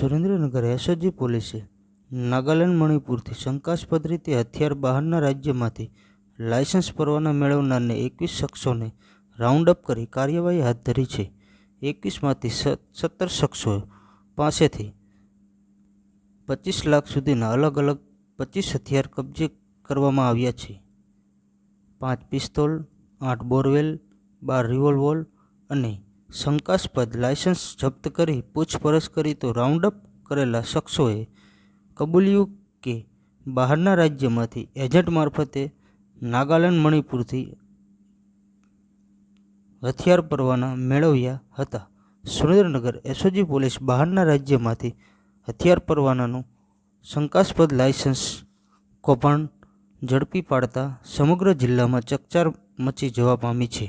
Surendranagar SOG પોલીસે નાગાલેન્ડ મણિપુરથી શંકાસ્પદ રીતે હથિયાર બહારના રાજ્યમાંથી લાયસન્સ પરવાના મેળવનારને એકવીસ શખ્સોને રાઉન્ડ અપ કરી કાર્યવાહી હાથ ધરી છે. એકવીસમાંથી સત્તર શખ્સો પાસેથી પચીસ લાખ સુધીના અલગ અલગ પચીસ હથિયાર કબજે કરવામાં આવ્યા છે. પાંચ પિસ્તોલ, આઠ બોરવેલ, બાર રિવોલ્વર અને શંકાસ્પદ લાયસન્સ જપ્ત કરી પૂછપરછ કરી તો રાઉન્ડ અપ કરેલા શખ્સોએ કબૂલ્યું કે બહારના રાજ્યમાંથી એજન્ટ મારફતે નાગાલેન્ડ, મણિપુરથી હથિયાર પરવાના મેળવ્યા હતા. સુરેન્દ્રનગર એસઓજી પોલીસ બહારના રાજ્યમાંથી હથિયાર પરવાનાનું શંકાસ્પદ લાયસન્સ કૌભાંડ ઝડપી પાડતા સમગ્ર જિલ્લામાં ચકચાર મચી જવા પામી છે.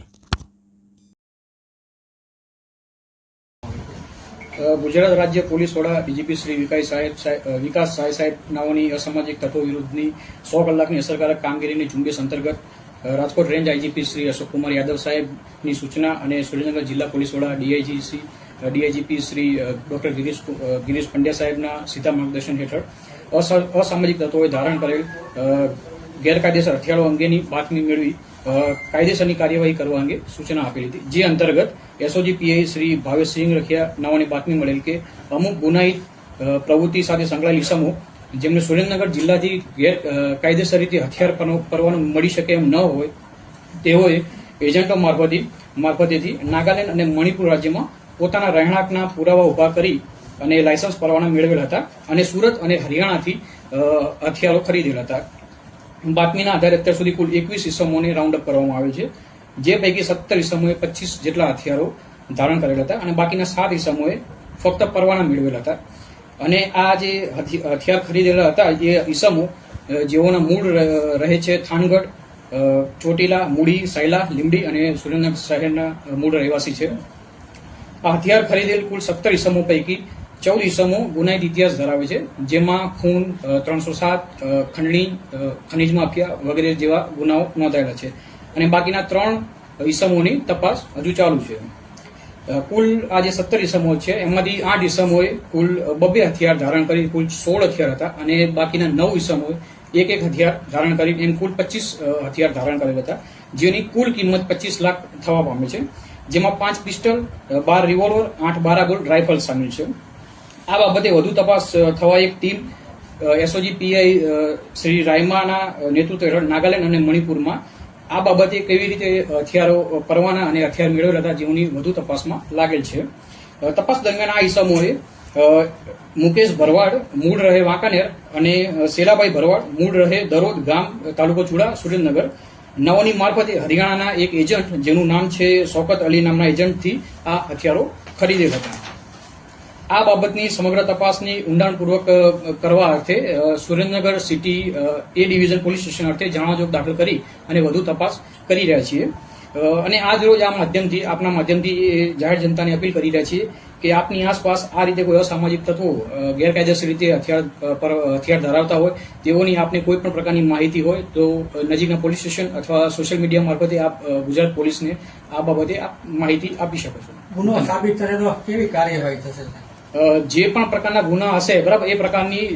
ગુજરાત રાજ્ય પોલીસ વડા ડીજીપી શ્રી વિકાસ સાહેબ સાહેબ- વિકાસ સાય સાહેબ નાઓની અસામાજિક તત્વો વિરુદ્ધની સો કલાકની અસરકારક કામગીરીની ઝુંબેશ અંતર્ગત રાજકોટ રેન્જ આઈજીપી શ્રી અશોકકુમાર યાદવ સાહેબની સૂચના અને સુરેન્દ્રનગર જિલ્લા પોલીસ વડા DIGC DIGP Shri doctor Girish Girish Pandya સાહેબના સીધા માર્ગદર્શન હેઠળ અસ- અસામાજિક તત્વોએ ધારણ કરેલ ગેરકાયદેસર હથિયારો અંગેની બાતમી મેળવી કાયદેસરની કાર્યવાહી કરવા અંગે સૂચના આપેલી હતી. જે અંતર્ગત એસઓજી પીઆઈ શ્રી ભાવેશસિંહ રખિયા નાઓની બાતમી મળેલ કે અમુક ગુનાહિત પ્રવૃત્તિ સાથે સંકળાયેલ ઇસમો જેમને સુરેન્દ્રનગર જિલ્લાથી ગેર કાયદેસર રીતે હથિયાર પરવાનું મળી શકે એમ ન હોય, તેઓએ એજન્ટો મારફતે, મારફતેથી નાગાલેન્ડ અને મણિપુર રાજ્યમાં પોતાના રહેણાંકના પુરાવા ઊભા કરી અને લાયસન્સ પરવાના મેળવેલ હતા અને સુરત અને હરિયાણાથી હથિયારો ખરીદેલ હતા. બાતમીના આધારે અત્યાર સુધી કુલ એકવીસ ઇસમોને રાઉન્ડ અપ કરવામાં આવે છે. જે પૈકી સત્તર ઇસમોએ પચીસ જેટલા હથિયારો ધારણ કરેલા હતા અને બાકીના સાત ઇસમોએ ફક્ત પરવાના મેળવેલા હતા. અને આ જે હથિ- હથિયાર ખરીદેલા હતા એ ઈસમો અ, જેઓના મૂળ રહે છે થાનગઢ ચોટીલા મૂડી સાયલા લીમડી અને સુરેન્દ્રનગર શહેરના મૂળ રહેવાસી છે. આ હથિયાર ખરીદેલ કુલ સત્તર ઇસમો પૈકી ચૌદ ઇસમો ગુનાહિત ઇતિહાસ ધરાવે છે, જેમાં ખૂન ત્રણસો સાત ખંડણી ખનીજ માફિયા વગેરે જેવા ગુનાઓ નોંધાયેલા છે. અને બાકીના ત્રણ ઇસમોની તપાસ હજુ ચાલુ છે. કુલ આ જે સત્તર ઇસમો છે, એમાંથી આઠ ઇસમોએ કુલ બબે હથિયાર ધારણ કરી, કુલ સોળ હથિયાર હતા, અને બાકીના નવ ઇસમોએ એક એક હથિયાર ધારણ કરી, એમ કુલ પચીસ હથિયાર ધારણ કરેલ હતા, જેની કુલ કિંમત પચીસ લાખ થવા પામે છે, જેમાં પાંચ પિસ્ટલ બાર રિવોલ્વર, આઠ બારાગોલ રાઇફલ સામેલ છે. આ બાબતે વધુ તપાસ થવા એક ટીમ એસઓજી પીઆઈ શ્રી રાયમાના નેતૃત્વ હેઠળ નાગાલેન્ડ અને મણિપુરમાં આ બાબતે કેવી રીતે હથિયારો પરવાના અને હથિયાર મેળવેલા હતા જેઓની વધુ તપાસમાં લાગેલ છે. તપાસ દરમિયાન આ ઈસમોએ મુકેશ ભરવાડ, મૂળ રહે વાંકાનેર અને શેલાભાઈ ભરવાડ, મૂળ રહે દરોદ ગામ, તાલુકો ચુડા, સુરેન્દ્રનગર. નવની મારફતે હરિયાણાના એક એજન્ટ, જેનું નામ છે શોકત અલી નામના એજન્ટથી આ હથિયારો ખરીદેલ હતા. આ બાબતની સમગ્ર તપાસની ઊંડાણપૂર્વક કરવા અર્થે Surendranagar city A division police station અર્થે જાણાજોગ દાખલ કરી અને વધુ તપાસ કરી રહ્યા છીએ. અને આજ રોજ આ માધ્યમથી, આપના માધ્યમથી જાહેર જનતાને અપીલ કરી રહ્યા છીએ કે આપની આસપાસ આ રીતે કોઈ અસામાજિક તત્વો ગેરકાયદેસર રીતે હથિયાર પર હથિયાર ધરાવતા હોય, તેઓની આપને કોઈ પણ પ્રકારની માહિતી હોય, તો નજીકના પોલીસ સ્ટેશન અથવા સોશિયલ મીડિયા મારફતે આપ ગુજરાત પોલીસને આ બાબતે આપ માહિતી આપી શકો છો. ગુનો સાબિત થશે કેવી કાર્યવાહી થશે? જે પણ પ્રકારના ગુના હશે બરાબર? એ પ્રકારની